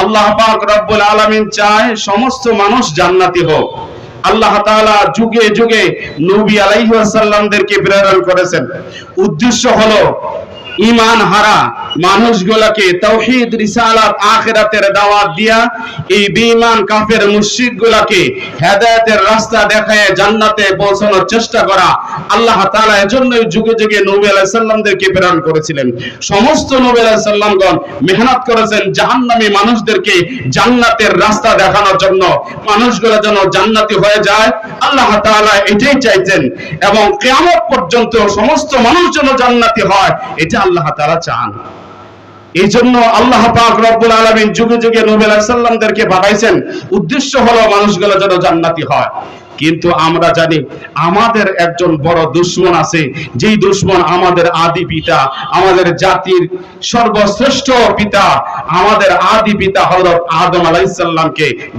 আল্লাহ পাক রব্বুল আলামিন চায় সমস্ত মানুষ জান্নাতি হোক। আল্লাহ তাআলা যুগে যুগে নবী আলাইহি ওয়াসাল্লামদেরকে প্রেরণ করেছেন। উদ্দেশ্য হলো ঈমান হারা মানুষগুলোকে তাওহীদ রিসালাত, আখিরাতের দাওয়াত দিয়া এই বেঈমান কাফের মুশরিক গুলাকে হেদায়েতের রাস্তা দেখায় জান্নাতে পৌঁছানোর চেষ্টা করা আল্লাহ তাআলা এজন্যই যুগে যুগে নবী আলাইহিস সালামদেরকে প্রেরণ করেছিলেন। সমস্ত নবী আলাইহিস সালামগণ মেহনত করেছেন জাহান্নামী মানুষদেরকে জান্নাতের রাস্তা দেখানোর জন্য। মানুষগুলো যেন জান্নাতি হয়ে যায়, আল্লাহ তাআলা এটাই চাইছেন এবং কিয়ামত পর্যন্ত সমস্ত মানুষ যেন জান্নাতি হয়, এটা আল্লাহ তাআলা চান। এই জন্য আল্লাহ পাক রব্বুল আলামিন যুগে যুগে নবী আলাইহিস সালামদেরকে পাঠাইছেন। উদ্দেশ্য হলো মানুষগুলো যেন জান্নাতি হয়। কিন্তু আমরা জানি আমাদের একজন বড় দুশ্মন আছে। যেই দুশ্মন আমাদের আদি পিতা, আমাদের জাতির সর্বশ্রেষ্ঠ পিতা, আমাদের আদি পিতা হযরত আদম আলাইহিস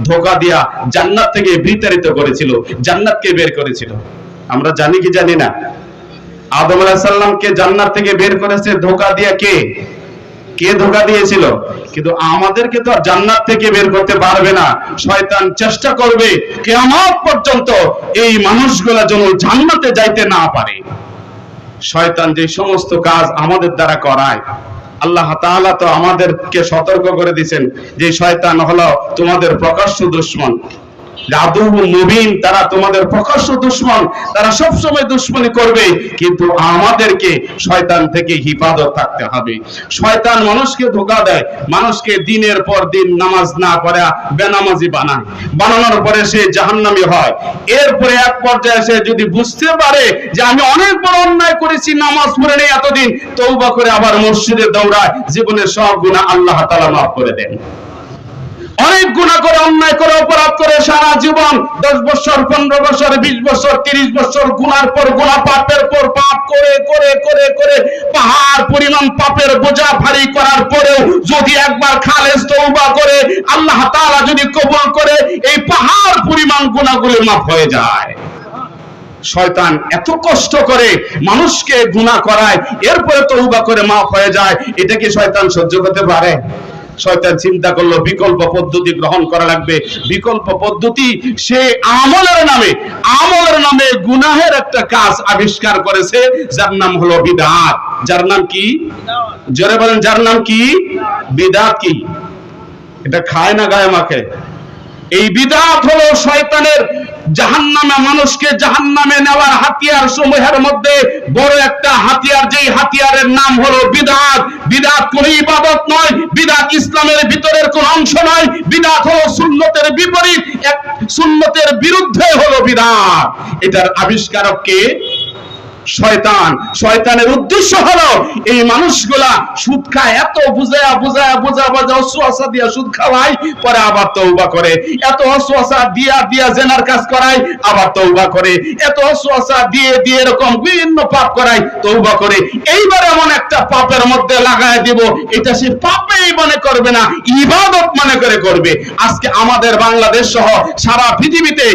ধোকা দিয়া জান্নাত থেকে বিতাড়িত করেছিল, জান্নাতকে বের করেছিল। আমরা জানি কি জানি না? আদম আলাইহিস সালামকে জান্নাত থেকে বের করেছে ধোঁকা দিয়া কে? কে ধোকা দিয়েছিল? কিন্তু আমাদেরকে তো থেকে বের করতে পারবে না। শয়তান চেষ্টা করবে পর্যন্ত এই মানুষগুলা যেন জান্নাতে যাইতে না পারে। শয়তান যে সমস্ত কাজ আমাদের দ্বারা করায়, আল্লাহ তাআলা তো আমাদেরকে সতর্ক করে দিয়েছেন যে শয়তান হলো তোমাদের প্রকাশ্য দুশ্মন। তারা তোমাদের প্রকাশ্য দুশ্মন, তারা দুশ্মনী করবে, কিন্তু আমাদেরকে শয়তান থেকে হিফাজত থাকতে হবে। শয়তান মানুষকে ধোকা দেয়, মানুষকে দিনের পর দিন নামাজ না বেনামাজি বানানোর পরে সে জাহান্নামী হয়। এরপরে এক পর্যায়ে সে যদি বুঝতে পারে যে আমি অনেক বড় অন্যায় করেছি, নামাজ পড়ে নেই এতদিন তৌবা করে আবার মসজিদে দৌড়ায়, জীবনের সব গুনাহ আল্লাহ তাআলা মাফ করে দেন। অনেক গুণা করে, অন্যায় করে, অপরাধ করে সারা জীবন, দশ বছর, পনেরো বছর, বিশ বছর, তিরিশ বছর গুনার পর গুণা পাপের পর পাপ করে করে করে করে পাহাড় পরিমাণ পাপের বোঝা ভারী করার পরেও যদি একবার খালেজ তৌবা করে, আল্লাহ তাআলা যদি কবুল করে, এই পাহাড় পরিমাণ গুণাগুলি মাফ হয়ে যায়। শয়তান এত কষ্ট করে মানুষকে গুনাহ করায়, এরপরে তৌবা করে মাফ হয়ে যায়, এটা কি শয়তান সহ্য করতে পারে? শয়তান চিন্তা করল, বিকল্প পদ্ধতি গ্রহণ করা লাগবে। বিকল্প পদ্ধতি সে আমলের নামে আমলের নামে গুনাহের একটা কাজ আবিষ্কার করেছে, যার নাম হলো বিদাত। যার নাম কি? জোরে বলেন, যার নাম কি? বিদাত কি? এটা খায় না, গায়ে মাখে। এই বিদাত হলো শয়তানের জাহান্নামে, মানুষকে জাহান্নামে নেওয়ার হাতিয়ার সমূহের মধ্যে বড় একটা হাতিয়ার। যেই হাতিয়ারের নাম হলো বিদাত। বিদাত কোন ইবাদত নয়, বিদাত ইসলামের ভিতরের কোন অংশ নয়, বিদাত হলো সুন্নতের বিপরীত, এক সুন্নতের বিরুদ্ধে হলো বিদাত। এটার আবিষ্কারক কে? শয়তান। শয়তানের উদ্দেশ্য হলো এই মানুষগুলা সুদ খায়, এত বুঝায়া বুঝায়া বুঝা বুঝা অসুয়াশা দিয়া সুদ খাওয়ায়, পরে আবার তৌবা করে। এত অসুয়াশা দিয়া দিয়া জেনার কাজ করায়, আবার তৌবা করে। এত অসুয়াশা দিয়ে দিয়ে এরকম বিভিন্ন পাপ করায় তৌবা করে। এইবার এমন একটা পাপের মধ্যে লাগায় দিব, এটা সে পাপেই মনে করবে না, ইবাদত মনে করে করবে। আজকে আমাদের বাংলাদেশ সহ সারা পৃথিবীতে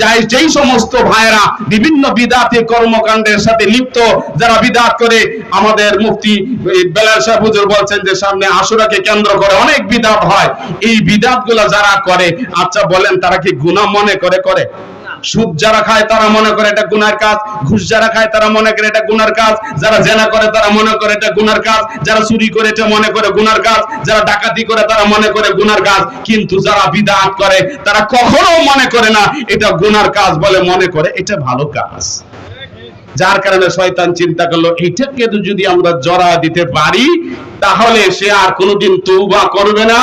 যাই যেই সমস্ত ভাইরা বিভিন্ন বিদাতি কর্মকাণ্ডের সাথে লিপ্ত, যারা বিদাত করে, আমাদের মুফতি বেলাল সাহেব হুজুর বলছেন যে সামনে আশুরাকে কেন্দ্র করে অনেক বিদাত হয়। এই বিদাত যারা করে আচ্ছা বলেন তারা কি গুনাহ মনে করে করে? সুদ যারা খায় তারা মনে করে এটা গুনার কাজ, ঘুষ যারা খায় তারা মনে করে এটা গুনার কাজ, যারা জেনা করে তারা মনে করে এটা গুনার কাজ, যারা চুরি করে এটা মনে করে গুনার কাজ, যারা ডাকাতি করে তারা মনে করে গুনার কাজ, কিন্তু যারা বিদাত করে, তারা কখনো মনে করে না এটা গুনার কাজ বলে মনে করে, এটা ভালো কাজ। যার কারণে শয়তান চিন্তা করল এইটাকে যদি আমরা জড়া দিতে পারি, তাহলে সে আর কোনোদিন তৌবা করবে না,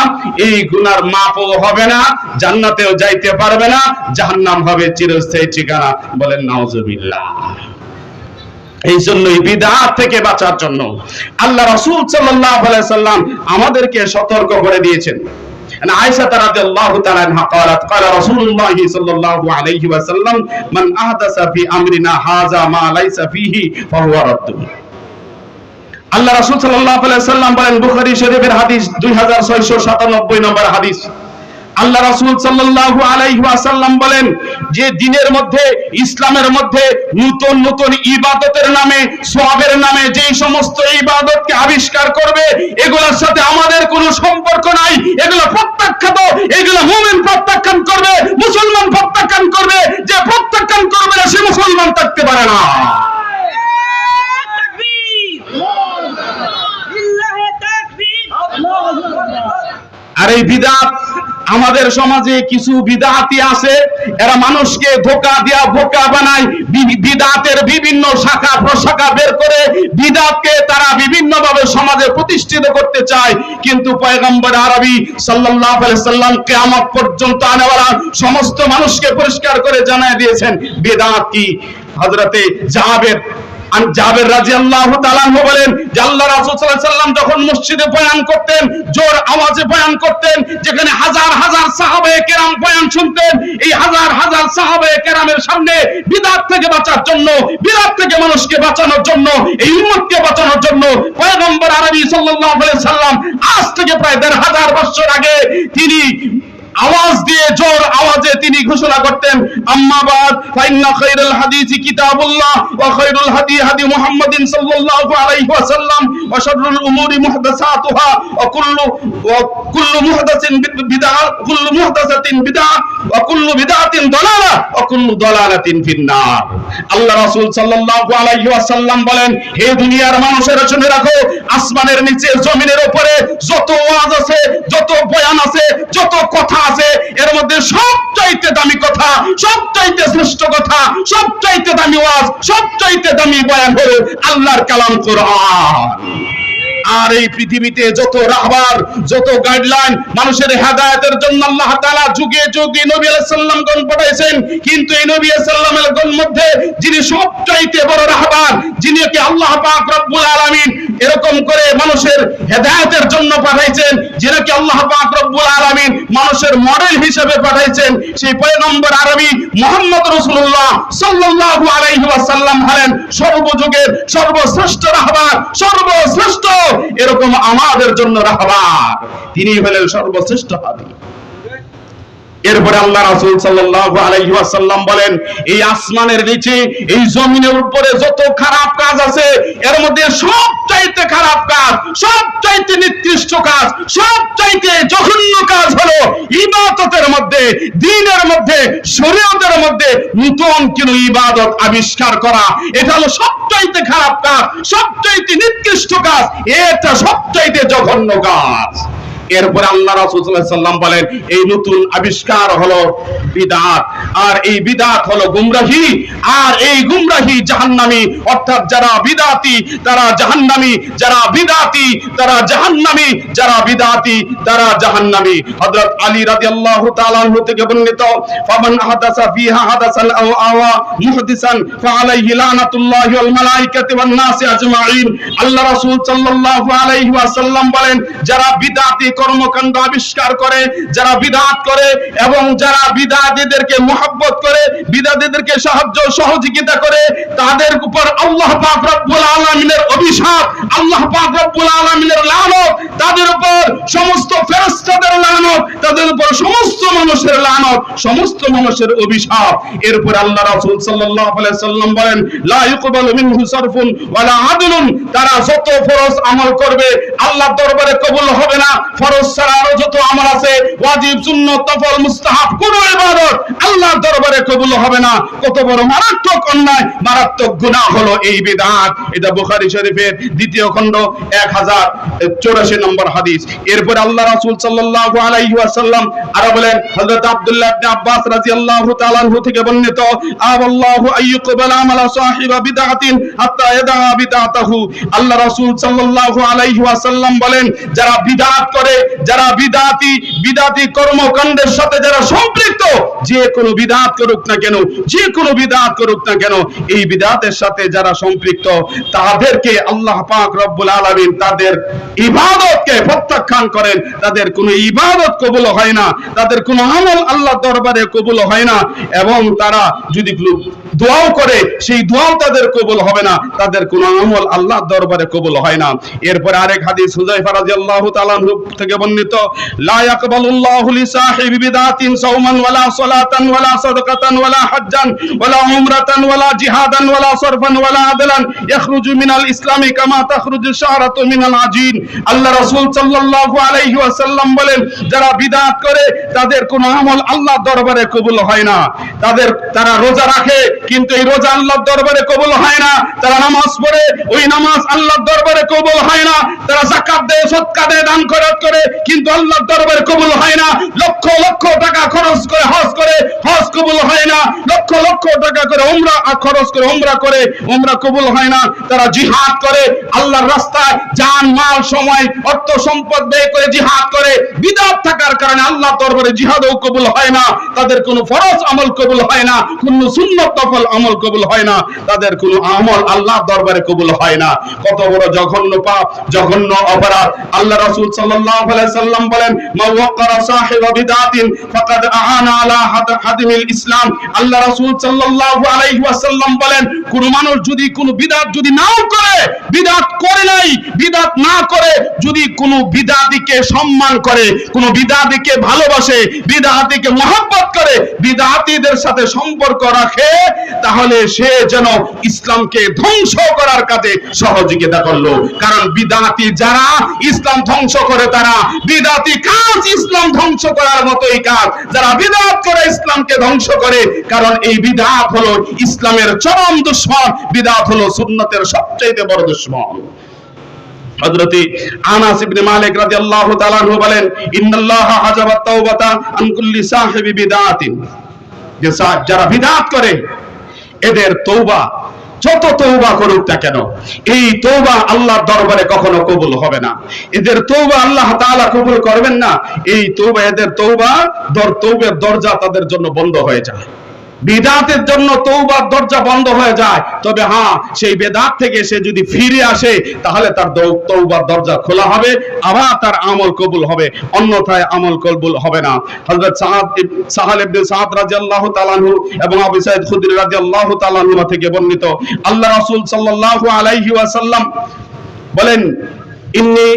এই গুনার মাপও হবে না, জান্নাতেও যাইতে পারবে না, জাহান্নাম হবে চিরস্থায়ী ঠিকানা। বলেন, নাউজুবিল্লাহ। এই জন্যই বিদাত থেকে বাঁচার জন্য আল্লাহ রাসূল আলাইহি সাল্লাম আমাদেরকে সতর্ক করে দিয়েছেন। أن عائشة رضي الله تعالى عنها قالت قال رسول الله صلى الله عليه وسلم من أحدث في أمرنا هذا ما ليس فيه فهو رد আল্লাহ রাসূল সাল্লাল্লাহু আলাইহি সাল্লাম বলেন বুখারী শরীফের হাদিস 2697 নম্বর হাদিস আল্লাহ রাসূল সাল্লাল্লাহু আলাইহি ওয়াসাল্লাম বলেন যে দিনের মধ্যে ইসলামের মধ্যে নতুন নতুন ইবাদতের নামে সওয়াবের নামে যেই সমস্ত ইবাদতকে আবিষ্কার করবে এগুলোর সাথে আমাদের কোনো সম্পর্ক নাই এগুলো প্রত্যেক করবে, মুসলমান প্রত্যাখ্যান করবে, যে প্রত্যাখ্যান করবে না, সে মুসলমান থাকতে পারে না। আর এই বিদাত, আমাদের সমাজে কিছু বিদাতি আছে, এরা মানুষকে ধোকা দিয়া বোকা বানায় বিদাতের বিভিন্ন শাখা প্রশাখা বের করে, বিদাতকে তারা বিভিন্ন সমাজে প্রতিষ্ঠিত করতে চায় কিন্তু পয়গম্বর আরবি সাল্লাল্লাহু আলাইহি সাল্লাম কিয়ামত পর্যন্ত আনেওয়ালা সমস্ত মানুষকে পরিষ্কার করে জানায় দিয়েছেন, বিদাত কি? হযরতে জাবের জাবের তাআলা আনহু বলেন আল্লাহ রাসূল সাল্লাল্লাহু আলাইহি সাল্লাম যখন মসজিদে বয়ান করতেন, জোর আওয়াজে বয়ান করতেন, যেখানে হাজার হাজার সাহাবায়ে কেরাম বয়ান শুনতেন, এই হাজার হাজার সাহাবায়ে কেরামের সামনে বিদআত থেকে বাঁচার জন্য বিদআত থেকে মানুষকে বাঁচানোর জন্য, এই উম্মতকে বাঁচানোর জন্য পয়গম্বর আরবি আলাইহি সাল্লাম আজ থেকে প্রায় দেড় হাজার বছর আগে তিনি আওয়াজ দিয়ে জোর আওয়াজে তিনি ঘোষণা করতেন আম্মাবাদ ফাইন্না খায়রুল হাদিসি কিতাবুল্লাহ ওয়া খায়রুল হাদি হাদি মুহাম্মাদিন সাল্লাল্লাহু আলাইহি ওয়াসাল্লাম ওয়া শাররুল উমুরি মুহদাসাতুহা ওয়া কুল্লু ওয়া কুল্লু মুহদাসিন বিদআ কুল্লু মুহদাসাতিন বিদআ ওয়া কুল্লু বিদআতিন দালালা ওয়া কুল্লু ফিন্নার। আল্লাহ রাসূল সাল্লাল্লাহু আলাইহি ওয়াসাল্লাম বলেন, হে দুনিয়ার শুনে রাখো, আসমানের নিচে, জমিনের উপরে যত ওয়াজ আছে, যত বয়ান আছে, যত কথা আছে, এর মধ্যে সবচাইতে দামি কথা, সবচাইতে শ্রেষ্ঠ কথা, সবচাইতে দামি ওয়াজ, সবচাইতে দামি বয়ান হলো আল্লাহর কালাম কোরআন। আর এই পৃথিবীতে যত রাহবার, যত গাইডলাইন মানুষের হেদায়েতের জন্য আল্লাহ তাআলা যুগে যুগে নবী আলাইহিস সালাম গণ পাঠাইছেন। কিন্তু এই নবী আলাইহিস সালামের গণ মধ্যে যিনি সবচাইতে বড় রাহবার, যিনি কি আল্লাহ পাক রব্বুল আলামিন এরকম করে মানুষের হেদায়েতের জন্য পাঠাইছেন, যিনি কি আল্লাহ পাক রব্বুল আলামিন মানুষের মডেল হিসেবে পাঠাইছেন, সেই পয়গম্বর আরবি মুহাম্মদ রাসূলুল্লাহ সাল্লাল্লাহু আলাইহি ওয়াসাল্লাম হলেন সর্বযুগের সর্বশ্রেষ্ঠ রাহবার, সর্বশ্রেষ্ঠ এরকম আমাদের জন্য রাহবার। তিনি হলেন সর্বশ্রেষ্ঠ হাবি এরপরে আল্লাহ রাসূল সাল্লাল্লাহু আলাইহি বলেন, এই আসমানের নিচে, এই জমিনের উপরে যত খারাপ কাজ আছে, এর মধ্যে সবচাইতে খারাপ কাজ, সবচাইতে নিকৃষ্ট কাজ, সবচাইতে জঘন্য কাজ হলো ইবাদতের মধ্যে দ্বীনের মধ্যে, শরীয়তের মধ্যে নতুন কোন ইবাদত আবিষ্কার করা। এটা হলো সবচাইতে খারাপ কাজ, সবচাইতে নিকৃষ্ট কাজ, এটা সবচাইতে জঘন্য কাজ। এরপরে আল্লাহ রাসূল সাল্লাল্লাহু আলাইহি সাল্লাম বলেন, এই নতুন আবিষ্কার হলো বিদআত আর এই বিদআত হলো গুমরাহি। আর এই গুমরাহি জাহান্নামী, অর্থাৎ যারা বিদআতি তারা জাহান্নামী। যারা বিদআতি তারা জাহান্নামী। যারা বিদআতি তারা জাহান্নামী। হযরত আলী রাদিয়াল্লাহু তাআলা আনহু থেকে বর্ণিত, ফামান আহদাসা ফিহা হাদাসান আও আওয়া মুহদিসান, ফাআলাইহি লানাতুল্লাহি ওয়াল মালাইকাতি ওয়ান নাসি আজমাইন। আল্লাহ রাসূল সাল্লাল্লাহু আলাইহি ওয়াসাল্লাম বলেন, যারা বিদআতি কর্মকাণ্ড আবিষ্কার করে, যারা বিদআত করে এবং যারা বিদআতীদেরকে মোহাব্বত করে বিদআতীদেরকে সাহায্য সহযোগিতা করে, তাদের উপর আল্লাহ পাক রব্বুল আলামিনের অভিশাপ, আল্লাহ পাক রব্বুল আলামিনের লানত, তাদের উপর সমস্ত ফেরেশতাদের লানত, তাদের উপর সমস্ত মানুষের লানত, সমস্ত মানুষের অভিশাপ। এরপর আল্লাহ রাসূল সাল্লাল্লাহু সাল্লাম বলেন, লা ইউকবালু মিনহু ওয়ালা আদলুন তারা যত ফরজ আমল করবে, আল্লাহর দরবারে কবুল হবে না। ফরজ ছাড়া আরও যত আছে, ওয়াজিব মুস্তাহাব ইবাদত আল্লাহর দরবারে কবুল হবে না। কত বড় মারাত্মক অন্যায়, মারাত্মক গুনাহ হলো এই এটা বুখারী শরীফের দ্বিতীয় খণ্ড 1084 নম্বর হাদিস। এরপর আল্লাহ রাসূল সাল্লাল্লাহু আলাইহি ওয়াসাল্লাম আরও বলেন, হযরত আব্দুল্লাহ ইবনে আব্বাস রাদিয়াল্লাহু তাআলা আনহু থেকে বর্ণিত আল্লাহু আইয়ুকবাল সাহিবা হাত্তা ইয়াদা আল্লাহ রাসূল সাল্লাল্লাহু আলাইহি ওয়াসাল্লাম বলেন, যারা বিদআত করে যারা বিদআতি বিদআতি কর্মকাণ্ডের সাথে যারা সম্পৃক্ত, যে কোনো বিদআত করুক না কেন, যে কোনো বিদআত করুক না কেন, এই বিদআতের সাথে যারা সম্পৃক্ত, তাদেরকে আল্লাহ পাক রব্বুল আলামিন তাদের ইবাদতকে প্রত্যাখ্যান করেন। তাদের কোনো ইবাদত কবুল হয় না, তাদের কোনো আমল আল্লাহ দরবারে কবুল হয় না, এবং তারা যদি দোয়াও করে, সেই দোয়াও তাদের কবুল হবে না, তাদের কোনো আমল আল্লাহ দরবারে কবুল হয় না। এরপরে আরেক হাদিস হুযায়ফা রাদিয়াল্লাহু তাআলা থেকে বর্ণিত বিদাতিন সাওমান ওয়ালা ওয়ালা সাদাকাতান ওয়ালা ওয়ালা উমরাতান ওয়ালা জিহাদান ওয়ালা সরফান ওয়ালা আদলান মিনাল ইসলামি কামা মিনাল আজিন। আল্লাহ রাসূল সাল্লাল্লাহু আলাইহি ওয়াসাল্লাম বলেন, যারা বিদআত করে, তাদের আমল দরবারে কবুল হয় না। তাদের, তারা রোজা রাখে, কিন্তু এই রোজা আল্লাহর দরবারে কবুল হয় না। তারা নামাজ পড়ে, ওই নামাজ আল্লাহর দরবারে কবুল হয় না। তারা যাকাত দেয় সদকা দেয়, দান খরচ করে কিন্তু আল্লাহর দরবারে কবুল হয় না। লক্ষ লক্ষ টাকা খরচ করে হজ করে, হজ কবুল হয় না। লক্ষ লক্ষ টাকা করে উমরা খরচ করে উমরা করে, উমরা কবুল হয় না। তারা জিহাদ করে, আল্লাহর রাস্তায় জান মাল, সময়, অর্থ, সম্পদ ব্যয় করে জিহাদ করে। বিদাত থাকার কারণে আল্লাহ দরবারে জিহাদও কবুল হয় না। তাদের কোনো ফরজ আমল কবুল হয় না, কোনো সুন্নত নফল আমল কবুল হয় না। তাদের কোনো আমল আল্লাহ দরবারে কবুল হয় না। কত বড় জঘন্য পাপ, জঘন্য অপরাধ। আল্লাহ রাসূল সাল্লাল্লাহু আলাইহি সাল্লাম বলেন মা ওয়াকারা সাহিবা ফাকাদ আলা হাদিমিল ইসলাম। আল্লাহ রাসূল সাল্লাল্লাহু আলাইহি ওয়াসাল্লাম বলেন, কোন মানুষ যদি যদি নাও করে করে নাই না করে, যদি সম্মান করে ভালোবাসে করে সাথে সম্পর্ক রাখে, তাহলে সে যেন ইসলামকে ধ্বংস করার কাজে সহযোগিতা করল। কারণ বিদাতি যারা ইসলাম ধ্বংস করে, তারা বিদাতি কাজ ইসলাম ধ্বংস করার মতোই কাজ, যারা বিদাত করে ইসলামকে ধ্বংস করে, কারণ এই বিদাত হলো ইসলামের চরম দুশ্মন, বিদাত হলো সুন্নতের সবচেয়ে বড় দুশ্মন। যারা বিদাত করে, এদের তৌবা যত তৌবা করুক না কেন, এই তৌবা আল্লাহর দরবারে কখনো কবুল হবে না। এদের তৌবা আল্লাহ তাআলা কবুল করবেন না, এই তৌবা এদের তৌবা দর তৌবের দরজা তাদের জন্য বন্ধ হয়ে যায়। বিদাতের জন্য তৌবার দরজা বন্ধ হয়ে যায়। তবে হ্যাঁ সেই বেদাত থেকে সে যদি ফিরে আসে, তাহলে তার তৌবার দরজা খোলা হবে, আবার তার আমল কবুল হবে। অন্যথায় আমল কবুল হবে না। হযরত সাহাব সাহাল ইবনে রাদিয়াল্লাহু এবং আবু সাঈদ খুদরি রাদিয়াল্লাহু থেকে বর্ণিত, আল্লাহ রাসূল সাল্লাল্লাহু আলাইহি ওয়াসাল্লাম বলেন, ইন্নি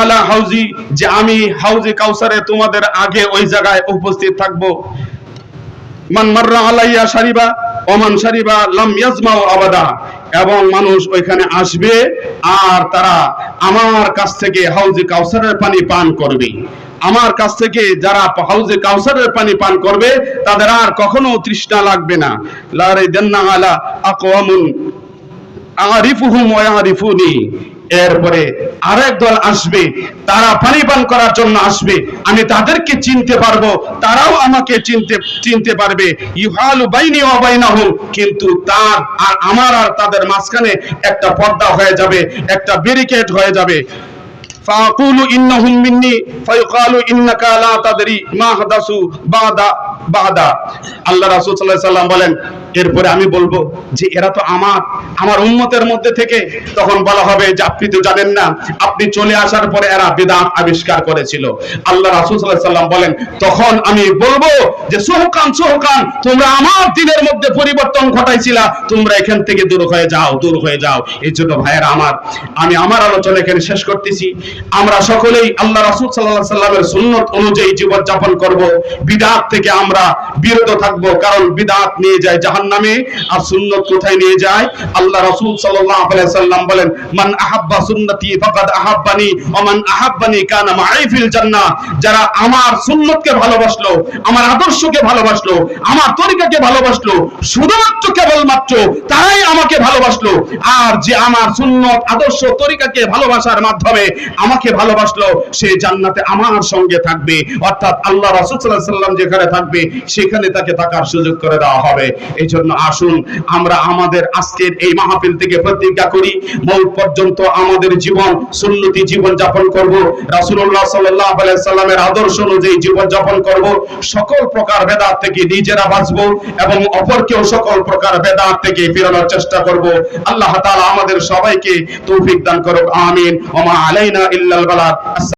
আলা হাউজি যে আমি হাউজে কাউসারে তোমাদের আগে ওই জায়গায় উপস্থিত থাকব। মান মাররা আলাইয়া শারিবা ওমান শারিবা লাম আবাদা। এবং মানুষ ওইখানে আসবে আর তারা আমার কাছ থেকে হাউজে কাউসারের পানি পান করবে। আমার কাছ থেকে যারা হাউজে কাউসারের পানি পান করবে, তাদের আর কখনো তৃষ্ণা লাগবে না। লারে জান্না আলা আকওয়ামুন আরিফুহুম ওয়া ইয়ারিফুনি। এরপরে আরেক দল আসবে, তারা পানি পান করার জন্য আসবে। আমি তাদেরকে চিনতে পারব, তারাও আমাকে চিনতে চিনতে পারবে। ইহালু বাইনি ওয়া বাইনাহুম কিন্তু তার আর আমার আর তাদের মাঝখানে একটা পর্দা হয়ে যাবে, একটা ব্যারিকেড হয়ে যাবে। বলেন, এরপরে আমি বলব যে এরা তো আমার আমার উম্মতের মধ্যে থেকে। তখন বলা হবে যে, আপনি তো জানেন না, আপনি চলে আসার পরে এরা বেদাত আবিষ্কার করেছিল। আল্লাহ রাসূল সাল্লাল্লাহু আলাইহি সাল্লাম বলেন, তখন আমি বলব যে, সোহকান সোহকান, তোমরা আমার দিনের মধ্যে পরিবর্তন ঘটাইছিলা, তোমরা এখান থেকে দূর হয়ে যাও, দূর হয়ে যাও। এই জন্য ভাইয়েরা আমার, আমি আমার আলোচনা এখানে শেষ করতেছি। আমরা সকলেই আল্লাহ রাসূল আলাইহি সাল্লামের সুন্নত অনুযায়ী জীবন যাপন করব। বিদআত থেকে আমরা বিরত থাকব কারণ বিদআত নিয়ে যায় জাহান্নামে আর সুন্নত কোথায় নিয়ে যায়? আল্লাহ রাসূল আলাইহি সাল্লাম বলেন, মান আহাব্বা সুন্নতি ফাকাদ আহাব্বানি ওয়া মান আহাব্বানি কানা মাই ফিল জান্নাহ। যারা আমার সুন্নতকে ভালোবাসলো, আমার আদর্শকে ভালোবাসলো, আমার তরিকাকে ভালোবাসলো, শুধুমাত্র কেবলমাত্র তারাই আমাকে ভালোবাসলো। আর যে আমার সুন্নত, আদর্শ, তরিকাকে ভালোবাসার মাধ্যমে আমাকে ভালোবাসলো, সে জান্নাতে আমার সঙ্গে থাকবে। অর্থাৎ আল্লাহ রাসূল সাল্লাম যেখানে থাকবে, সেখানে তাকে থাকার সুযোগ করে দেওয়া হবে। এই জন্য আসুন, আমরা আমাদের আজকের এই মাহফিল থেকে প্রতিজ্ঞা করি, মৌত পর্যন্ত আমাদের জীবন, সুন্নতি জীবন যাপন করব। রাসূলুল্লাহ সাল্লাল্লাহু আলাইহি সাল্লামের আদর্শ অনুযায়ী জীবন যাপন করব। সকল প্রকার বেদাত থেকে নিজেরা বাঁচবো এবং অপরকেও সকল প্রকার বেদাত থেকে ফেরানোর চেষ্টা করব। আল্লাহ তাআলা আমাদের সবাইকে তৌফিক দান করুক, আমিন। ওমা আলাইনা ইল্লাল বালাগ